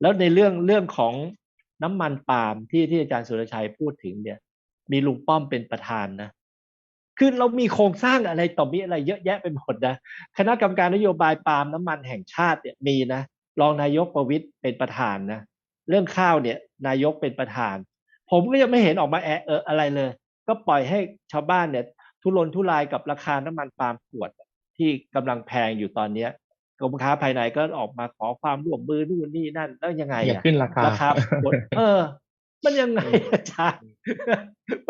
แล้วในเรื่องเรื่องของน้ำมันปาล์มที่ที่อาจารย์สุรชัยพูดถึงเนี่ย มีลุงป้อมเป็นประธานนะคือเรามีโครงสร้างอะไรต่อมีอะไรเยอะแยะไปหมดนะคณะกรรมการนโยบายปาล์มน้ำมันแห่งชาติเนี่ยมีนะรองนายกประวิตยเป็นประธานนะเรื่องข้าวเนี่ยนายกเป็นประธาน ผมก็ยังไม่เห็นออกมาแอะเอออะไรเลย ก็ปล่อยให้ชาวบ้านเนี่ย ทุรนทุรายกับราคาน้ำมันปาล์มขวดที่กำลังแพงอยู่ตอนเนี้ย กรมค้าภายในก็ออกมาขอความร่วมมือนู่นนี่นั่นแล้วยังไงอย่าอะขึ้นราคาราคาหมดเออ มันยังไงอาจารย์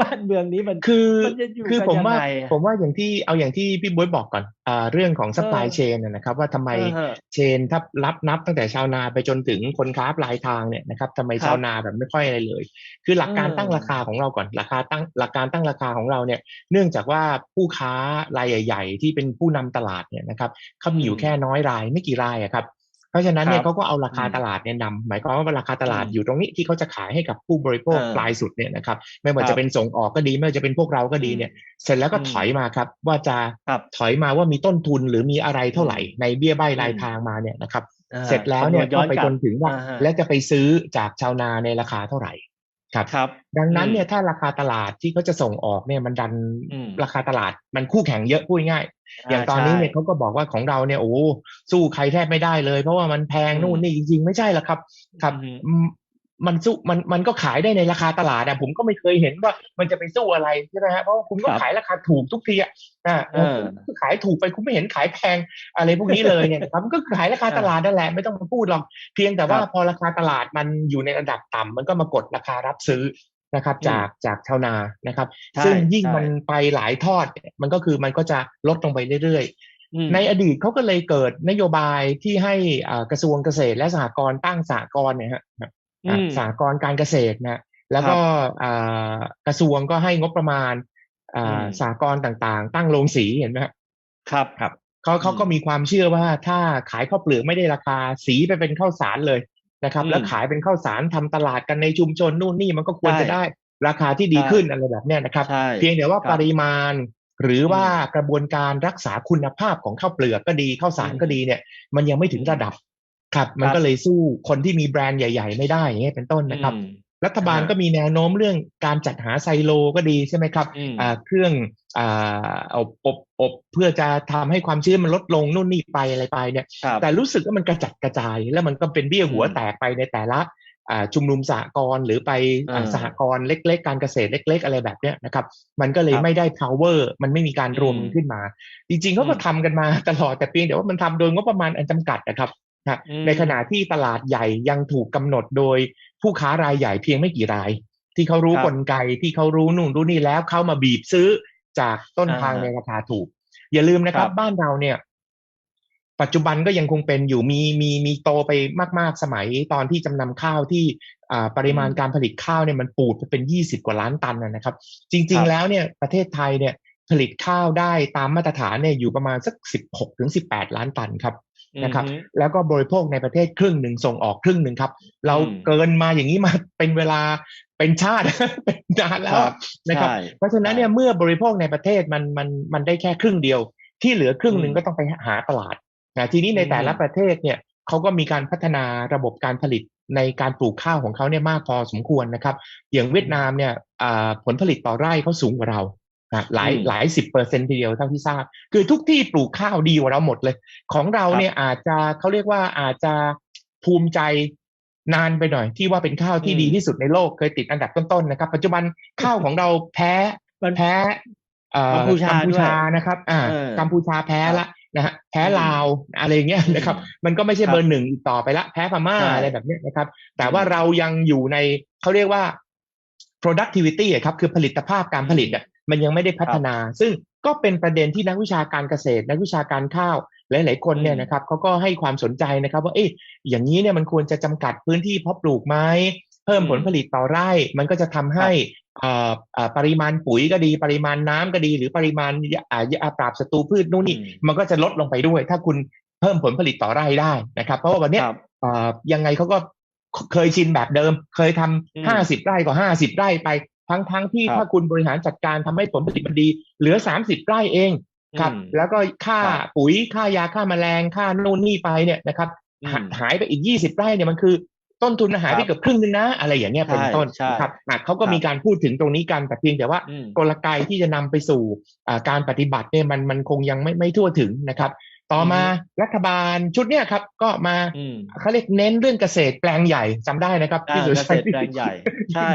บ้านเมืองนี้มันคือมันจะอยู่คือกันผมว่ายังไงอะผมว่าอย่างที่เอาอย่างที่พี่บ๊วยบอกก่อนอ่าเรื่องของ supply เออ chain นะนะครับ ว่าทำไมเออเชนถ้ารับนับตั้งแต่ชาวนาไปจนถึงคนค้าปลายทางเนี่ยนะครับทำไมครับชาวนาแบบไม่ค่อยอะไรเลย คือหลักการเออตั้งราคาของเราก่อนราคาตั้งหลักการตั้งราคาของเราเนี่ย เนื่องจากว่าผู้ค้ารายใหญ่ ๆ ที่เป็นผู้นำตลาดเนี่ยนะครับเขามีอยู่แค่น้อยรายไม่กี่รายอะครับเพ ราะฉะนั้นเนี่ยครับเขาก็เอาราคาอืมตลาดเนี่ยนำหมายความว่าราคาตลาดอืมอยู่ตรงนี้ที่เขาจะขายให้กับผู้บริโภคเออปลายสุดเนี่ยนะครับไม่ว่าครัจะบเป็นส่งออกก็ดีไม่ว่าจะเป็นพวกเราก็ดีเนี่ย เสร็จแล้วก็อืมถอยมาครับ ว่าจะครับถอยมาว่ามีต้นทุนหรือมีอะไรเท่าไหร่อืมในเบี้ยใบรายอืมทางมาเนี่ยนะครับอ่าเสร็จแล้วเนี่ยคำวณย้ก็อนไปกลับจนถึงว่าอ่าฮะและจะไปซื้อจากชาวนาในราคาเท่าไหร่ ครับครับ ดังนั้นอืมเนี่ยถ้าราคาตลาดที่เขาจะส่งออกเนี่ยมันดันอืมราคาตลาดมันคู่แข่งเยอะพูดง่ายๆอย่างตอนนี้เนี่ยใช่เขาก็บอกว่าของเราเนี่ยโอ้สู้ใครแทบไม่ได้เลย เพราะว่ามันแพงอืมนู่นนี่จริงๆ ไม่ใช่หรอกครับ ครับอื มอืมมันสู้มันมันก็ขายได้ในราคาตลาดอะผมก็ไม่เคยเห็นว่ามันจะไปสู้อะไรใช่ไหมฮะเพราะว่าคุณก็ครับขายราคาถูกทุกทีอะอ่าเออคุณขายถูกไปคุณไม่เห็นขายแพงอะไรพวกนี้เลยเนี่ยครับมันก็ขายราคาตลาดนั่นแหละไม่ต้องมาพูดหรอกเพียงแต่ว่าครับพอราคาตลาดมันอยู่ในระดับต่ำมันก็มากดราคารับซื้อนะครับอืมจากจากชาวนานะครับใช่ซึ่งยิ่งใช่มันไปหลายทอดเนี่ยมันก็คือมันก็จะลดลงไปเรื่อยๆอืมในอดีตเขาก็เลยเกิดนโยบายที่ให้อ่ากระทรวงเกษตรและสหกรณ์ตั้งสหกรณ์เนี่ยฮะอืม สหกรณ์การเกษตรนะแล้วก็อ่ากระทรวงก็ให้งบประมาณอ่าอืมสหกรณ์ต่างๆ ตั้งโรงสีเห็นไหมฮะครับครับเขาเขาก็มีความเชื่อว่าถ้าขายข้าวเปลือกไม่ได้ราคาสีไปเป็นข้าวสารเลยนะครับอืมแล้วขายเป็นข้าวสารทำตลาดกันในชุมชนนู่นนี่มันก็ควรใช่จะได้ราคาที่ดีใช่ขึ้นอะไรแบบเนี้ยนะครับใช่เพียงแต่ว่าครับปริมาณหรือว่าอืมกระบวนการรักษาคุณภาพของข้าวเปลือกก็ดีข้าวสารก็ดีเนี่ย มันยังไม่ถึงระดับ ครับมันครับก็เลยสู้คนที่มีแบรนด์ใหญ่ ๆ ไม่ได้อย่างเงี้ยเป็นต้นนะครับอืมรัฐบาลอ่าก็มีแนวโน้มเรื่องการจัดหาไซโลก็ดีใช่ไหมครับอืมอ่าเครื่องอ่าอบอบอบเพื่อจะทำให้ความชื้นมันลดลงนู่นนี่ไปอะไรไปเนี่ยครับแต่รู้สึกว่ามันกระจัดกระจาย แล้วมันก็เป็นเบี้ยหัวอืมแตกไปในแต่ละอ่าชุมนุมสหกรณ์หรือไปอ่าอ่าสหกรณ์เล็ก ๆ การเกษตรเล็ก ๆ อะไรแบบเนี้ยนะครับ มันก็เลยครับไม่ได้ power มันไม่มีการรวมอืมขึ้นมา จริงๆเขาก็อืมทำกันมาตลอดแต่เพียงแต่ว่ามันทำโดยงบประมาณอันจำกัดนะครับ นะอืมในขณะที่ตลาดใหญ่ยังถูกกำหนดโดยผู้ค้ารายใหญ่เพียงไม่กี่ราย ที่เขารู้ครับกลไกที่เขารู้นู่นรู้นี่แล้วเขามาบีบซื้อจากต้นทางอ่าในราคาถูก อย่าลืมนะครับครับ บ้านเราเนี่ย ปัจจุบันก็ยังคงเป็นอยู่มีมีมีโตไปมาก ๆ สมัยตอนที่จำนำข้าวที่อ่าปริมาณอืมการผลิตข้าวเนี่ยมันปูดไปเป็นยี่สิบกว่าล้านตันนะนะครับ จริงครัๆบแล้วเนี่ยประเทศไทยเนี่ยผลิตข้าวได้ตามมาตรฐานเนี่ยอยู่ประมาณสักสิบหกถึงสิบแปดล้านตันครับ นะครับอืมแล้วก็บริโภคในประเทศครึ่งหนึ่งส่งออกครึ่งหนึ่งครับ เราอืมเกินมาอย่างนี้มาเป็นเวลาเป็นชาติเป็นนานแล้วครับนะครับใช่เพราะฉะนั้นเนี่ยเมื่อบริโภคในประเทศมันมันมันได้แค่ครึ่งเดียว ที่เหลือครึ่งหนึ่งอืมก็ต้องไปหาตลาดนะทีนี้ในอืมแต่ละประเทศเนี่ยเขาก็มีการพัฒนาระบบการผลิตในการปลูกข้าวของเขาเนี่ยมากพอสมควรนะครับ อย่างเวียดนามเนี่ยอ่าผลผลิตต่อไร่เขาสูงกว่าเรานะ หลายอืมหลายสิบเปอร์เซ็นทีเดียวเท่าที่ทราบ คือทุกที่ปลูกข้าวดีกว่าเราหมดเลย ของเราเนี่ยอาจจะเขาเรียกว่าอาจจะภูมิใจนานไปหน่อยที่ว่าเป็นข้าวที่อืมดีที่สุดในโลกเคยติดอันดับต้นๆนะครับ ปัจจุบันข้าวของเราแพ้มันแพ้เอ่อกัมพูชากัมพูชาด้วยนะครับอ่าเออกัมพูชาแพ้ละนะฮะแพ้ลาวอะไรอย่างเงี้ยอืมนะครับ มันก็ไม่ใช่ครับเบอร์หนึ่งอีกต่อไปละแพ้พม่าใช่อะไรแบบเนี้ยนะครับ แต่ว่าเรายังอยู่ในเขาเรียกว่า productivity อะครับคือผลิตภาพการผลิตอะ มันยังไม่ได้พัฒนา ซึ่งก็เป็นประเด็นที่นักวิชาการเกษตร นักวิชาการข้าวหลาย ๆ คนเนี่ยอืมนะครับเขาก็ให้ความสนใจนะครับ ว่าเอ๊ะอย่างนี้เนี่ยมันควรจะจำกัดพื้นที่เพาะปลูกไหมเพิ่มอืมผลผลิตต่อไร่ มันก็จะทำให้อ่าอ่าปริมาณปุ๋ยก็ดี ปริมาณน้ำก็ดี หรือปริมาณยาอ่ายาปราบศัตรูพืชนู่นนี่อืมมันก็จะลดลงไปด้วย ถ้าคุณเพิ่มผลผลิตต่อไร่ได้นะครับ เพราะว่าวันเนี้ยครับอ่ายังไงเขาก็เคยชินแบบเดิม เคยทอืมำห้าสิบไร่ก็ห้าสิบไร่ไป ทั้งทั้งที่ครับถ้าคุณบริหารจัดการทำให้ผลผลิตมันดี เหลือสามสิบไร่เองครับอืมแล้วก็ค่าครับปุ๋ยค่ายาค่าแมลงค่าโน่นนี่ไปเนี่ยนะครับอืมหาหายไปอีกยี่สิบไร่เนี่ยมันคือ ต้นทุนอาหารไปครับเกือบครึ่งนึงนะ อะไรอย่างเงี้ยเป็นใช่ต้นใช่นะครับอะเขาก็ครับมีการพูดถึงตรงนี้กันแต่เพียงแต่ว่าอืมกลไกที่จะนำไปสู่อ่าการปฏิบัติเนี่ยมันมันคงยังไม่ไม่ทั่วถึงนะครับ ต่อมาอืรัฐบาลชุดเนี้ยครับ ก็มาอืมเขาเรียกเน้นเรื่องเกษตรแปลงใหญ่จำได้นะครับอ่าที่สุเกษชัยตรแปลงใหญ่ใช่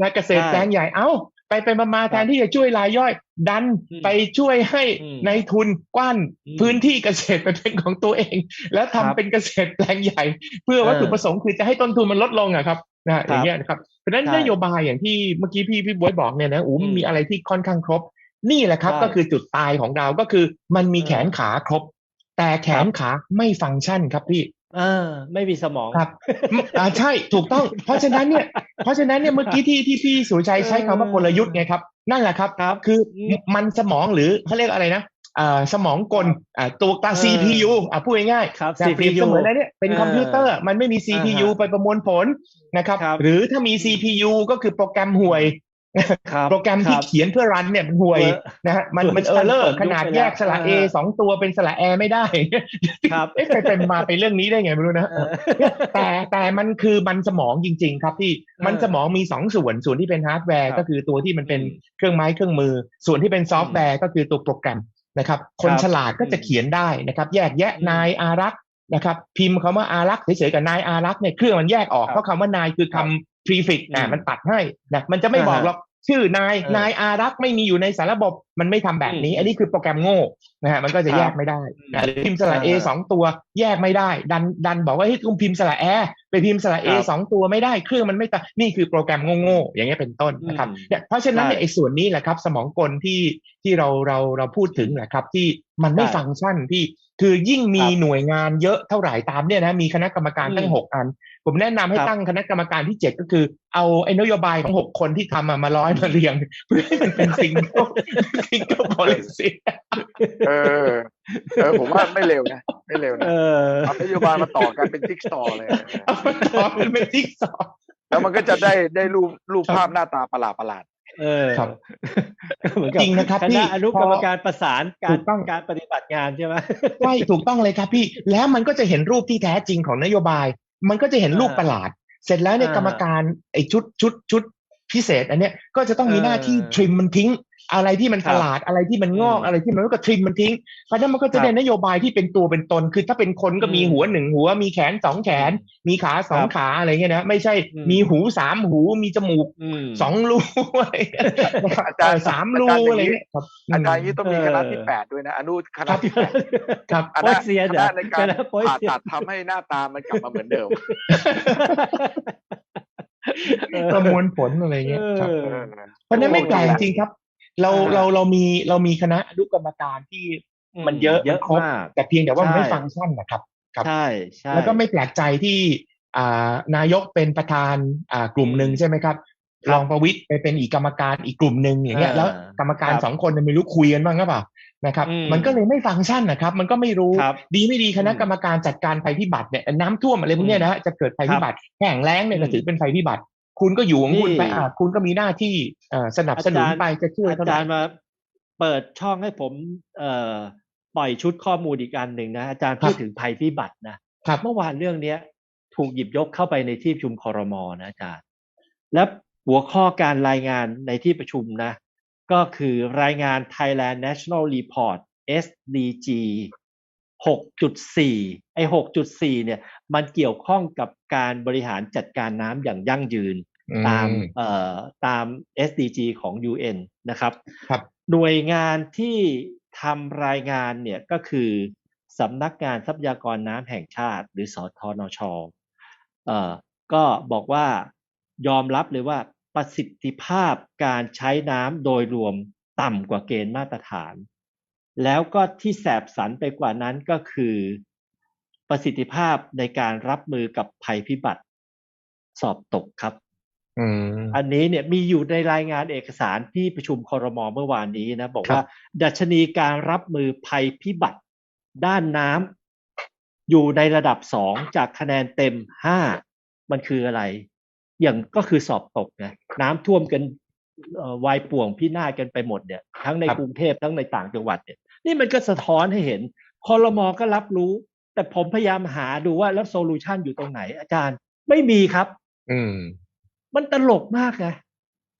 นะเกษตรใช่แปลงใหญ่เอ้า ไปไปมามาครับแทนที่จะช่วยรายย่อย ดันอืมไปช่วยให้อืมในายทุนกว้านอืมพื้นที่เกษตรไปเป็นของตัวเอง แล้วทำครับเป็นเกษตรแปลงใหญ่ เพื่อวัตถุเออประสงค์คือจะให้ต้นทุนมันลดลงอะครับนะอย่างเงี้ยนะครับเพราะฉะนั้นใช่นโยบายอย่างที่เมื่อกี้พี่พี่บวยบอกเนี่ยนะอู้อืมมีอะไรที่ค่อนข้างครบ นี่แหละครับใช่ก็คือจุดตายของเราก็คือมันมีเออแขนขาครบ แต่แขนขาไม่ฟังก์ชันครับพี่เออไม่มีสมองครับอ่าใช่ถูกต้อง เพราะฉะนั้นเนี่ยเพราะฉะนั้นเนี่ยเมื่อกี้ที่ที่พี่สุรชัยใช้คำว่ากลยุทธ์ไงครับ นั่นแหละครับครับ คืออืมมันสมองหรือเขาเรียกอะไรนะอ่าสมองกลอ่าตัวกลางเออ CPU อ่าพูดง่ายครับๆแต่เปรียบ CPU เสมือนอะไรเนี่ยเป็นเออคอมพิวเตอร์มันไม่มี CPU อ่าฮะไปประมวลผลนะครับครับ หรือถ้ามี CPU ก็คือโปรแกรมห่วยครับ โปรแกรมที่ครับเขียนเพื่อรันเนี่ยมันห่วยเวอร์นะฮะมันมันเวเออร์อร์เลอชัร์นขนาดยุคไปแยแล้วกสระ A เออสองตัวเป็นสระแอไม่ได้ครับเอ๊ะไปเป็นมาไปเรื่องนี้ได้ไงไม่รู้นะเออแต่แต่มันคือมันสมองจริง ๆ ครับที่มันเออสมองมีสองส่วนส่วนที่เป็นฮาร์ดแวร์ครับก็คือตัวที่มันเป็นอืมเครื่องไม้เครื่องมือ ส่วนที่เป็นซอฟต์แวร์ก็คือตัวโปรแกรมนะครับ คนครับฉลาดก็จะอืมเขียนได้นะครับ แยกแยะอืมนายอารักษ์นะครับพิมพ์คำว่าอารักษ์เฉยๆกับนายอารักษ์เนี่ยเครื่องมันแยกออกครับเพราะคำว่านายคือครับคำ prefix อือะมมันตัดให้นะมันจะไม่บอกอ่าฮะหรอกชื่อนายเออนายอารักษ์ไม่มีอยู่ในสารระบบมันไม่ทำแบบนี้อืมอันนี้คือโปรแกรมโง่นะฮะมันก็จะครับแยกไม่ได้นะหรือพิมพ์สระเออ่าฮะสองตัวแยกไม่ได้ ดันดันบอกว่าเฮ้ยคุณพิมพ์สระแอไปพิมพ์สระเอครับสองตัวไม่ได้เครื่องมันไม่ตัดนี่คือโปรแกรมโง่ๆอย่างเงี้ยเป็นต้นนะครับอืมเนี่ยเพราะฉะนั้นเนี่ยใช่ไอ้ส่วนนี้แหละครับ สมองกลที่ที่เราเราเราพูดถึงแหละครับ ที่มันไม่ใช่ฟังก์ชันที่คือยิ่งมีครับหน่วยงานเยอะเท่าไหร่ตามเนี่ยนะมีคณะกรรมการตั้งอืมหกอัน ผมแนะนำให้ครับตั้งคณะกรรมการที่เจ็ดก็คือ เอาไอ้นโยบายของหกคนที่ทำอะมาร้อยมาเรียงเพื่อให้มันเป็นซิงเกิลซิงเกิล policy เออ เออ ผมว่าไม่เร็วนะ ไม่เร็วนะเออเอานโยบายมาต่อกันเป็นจิ๊กซอว์เลยเอามาต่อเป็นเป็นจิ๊กซอว์แล้วมันก็จะได้ได้รูปรูปภาพหน้าตาประหลาดประหลาดเออครับเหมือนกับจริงนะครับคพี่ณะอนุกรรมการประสานกาถูรกต้องการปฏิบัติงานใช่ไหมใช่ถูกต้องเลยครับพี่ แล้วมันก็จะเห็นรูปที่แท้จริงของนโยบาย มันก็จะเห็นรูปอ่าประหลาด เสร็จแล้วในยอ่ากรรมการไอ้ชุดชุดชุดพิเศษ อันเนี้ยก็จะต้องมีเออหน้าที่ทริมมันทิ้ง อะไรที่มันครับประหลาดอะไรที่มันงอกอืมอะไรที่มันก็ทริมมันทิ้งเพราะฉะนั้นมันก็จะครับได้นโยบายที่เป็นตัวเป็นตน คือถ้าเป็นคนก็มีอืมหัวหนึ่งหัว มีแขนสองแขน มีขาสองครับขาอะไรเงี้ยนะไม่ใช่อืมมีหูสามหูมีจมูกอืมสองรูอะไรเงี้ยนะครับอาจารย์เออสามรูอาจารย์อย่างนี้อะไรเงี้ยครับอาจารย์อย่างนี้ต้องมีเออคณะที่แปดด้วยนะอนุคณะที่แปดครับคโป๊ณะยเซียนคเหรอณะในการคณะโป๊ยผ่าเซียนตัดทำให้หน้าตามันกลับมาเหมือนเดิมเออประมวลผลอะไรเงี้ยครับเออเออเพราะฉะนั้นไม่แปลกโอ้โหจริงครับ เราอ่าเราเรามีเรามีคณะอนุกรรมการที่มันเยอะเยอะมันครบมากแต่เพียงแต่ว่ามันใช่ไม่ฟังก์ชันนะครับครับใช่ใช่แล้วก็ไม่แปลกใจที่อ่านายกเป็นประธานอ่ากลุ่มหนึ่งอืมใช่ไหมครับครับรองประวิตยไปเป็นอีกกรรมการอีกกลุ่มหนึ่งอย่างเงี้ยอ่าแล้วกรรมการครับสองคนเนี่ยไม่รู้คุยกันบ้างหรือเปล่านะครับอืมมันก็เลยไม่ฟังก์ชันนะครับ มันก็ไม่รู้ครับดีไม่ดีคณะอืมกรรมการจัดการภัยพิบัติเนี่ยน้ำท่วมอะไรพวกเนี้ยนะฮะจะเกิดภัยพิบัติแห้งแล้งเนี่ยอืมก็ถือเป็นภัยพิบัติ คุณก็อยู่ของคุณนี่ไปอะคุณก็มีหน้าที่เอ่อสนับสนุนอาจารย์ไปจะช่วยอาเท่าไหจาร่รย์มาเปิดช่องให้ผมเอ่อปล่อยชุดข้อมูลอีกอันหนึ่งนะอาจารย์พูดถึงภัยพิบัตินะครับเมื่อวานเรื่องเนี้ย ถูกหยิบยกเข้าไปในที่ประชุมคอรมอนะอาจารย์ และหัวข้อการรายงานในที่ประชุมนะ ก็คือรายงาน Thailand National Report SDG 6.4 ไอ้6.4 เนี่ย มันเกี่ยวข้องกับการบริหารจัดการน้ำอย่างยั่งยืนตามอืมเอ่อตาม SDG ของ UN นะครับครับ หน่วยงานที่ทำรายงานเนี่ยก็คือสำนักงานทรัพยากรน้ำแห่งชาติ หรือสทนชเอ่อก็บอกว่ายอมรับเลยว่าประสิทธิภาพการใช้น้ำโดยรวมต่ำกว่าเกณฑ์มาตรฐาน แล้วก็ที่แสบสันไปกว่านั้นก็คือประสิทธิภาพในการรับมือกับภัยพิบัติสอบตกครับอืมอันนี้เนี่ยมีอยู่ในรายงานเอกสารที่ประชุมคอรมอเมื่อวานนี้นะ บอกครับว่า ดัชนีการรับมือภัยพิบัติ ด้านน้ำอยู่ในระดับสองจากคะแนนเต็มห้ามันคืออะไร อย่างก็คือสอบตกไงน้ำท่วมกันเอ่อวายป่วงพินาศกันไปหมดเนี่ย ทั้งในครับกรุงเทพทั้งในต่างจังหวัดเนี่ย นี่มันก็สะท้อนให้เห็นคอรมอก็รับรู้ แต่ผมพยายามหาดูว่าแล้วโซลูชันอยู่ตรงไหน อาจารย์ไม่มีครับ อืม มันตลกมากไง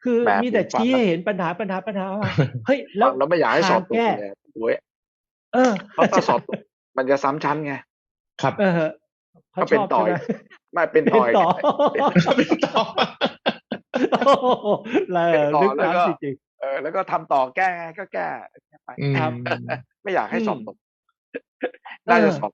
คือแหมมีแต่ผมฟังชี้แล้วให้เห็นปัญหาปัญหาปัญหาว่าเฮ้ยแล้แล้ววเราไม่อยากให้สอบตกทางแก้เลยโว้ยเออเพราะถ้าสอบตกมันจะซ้ำชั้นไงครับ เออเขาก็เป็นชอบต่อใช่ไหมไม่เป็นเป็ต่นอยต่อเป็นต่อโอ้โหแล้วเป็นต่อนึกแล้วก็น้ำจริงเออแล้วก็ทำต่อแก้ไงก็แก้แก้ ไปอืมครับ ไม่อยากให้สอบอืมตกน่าจะเออสอบ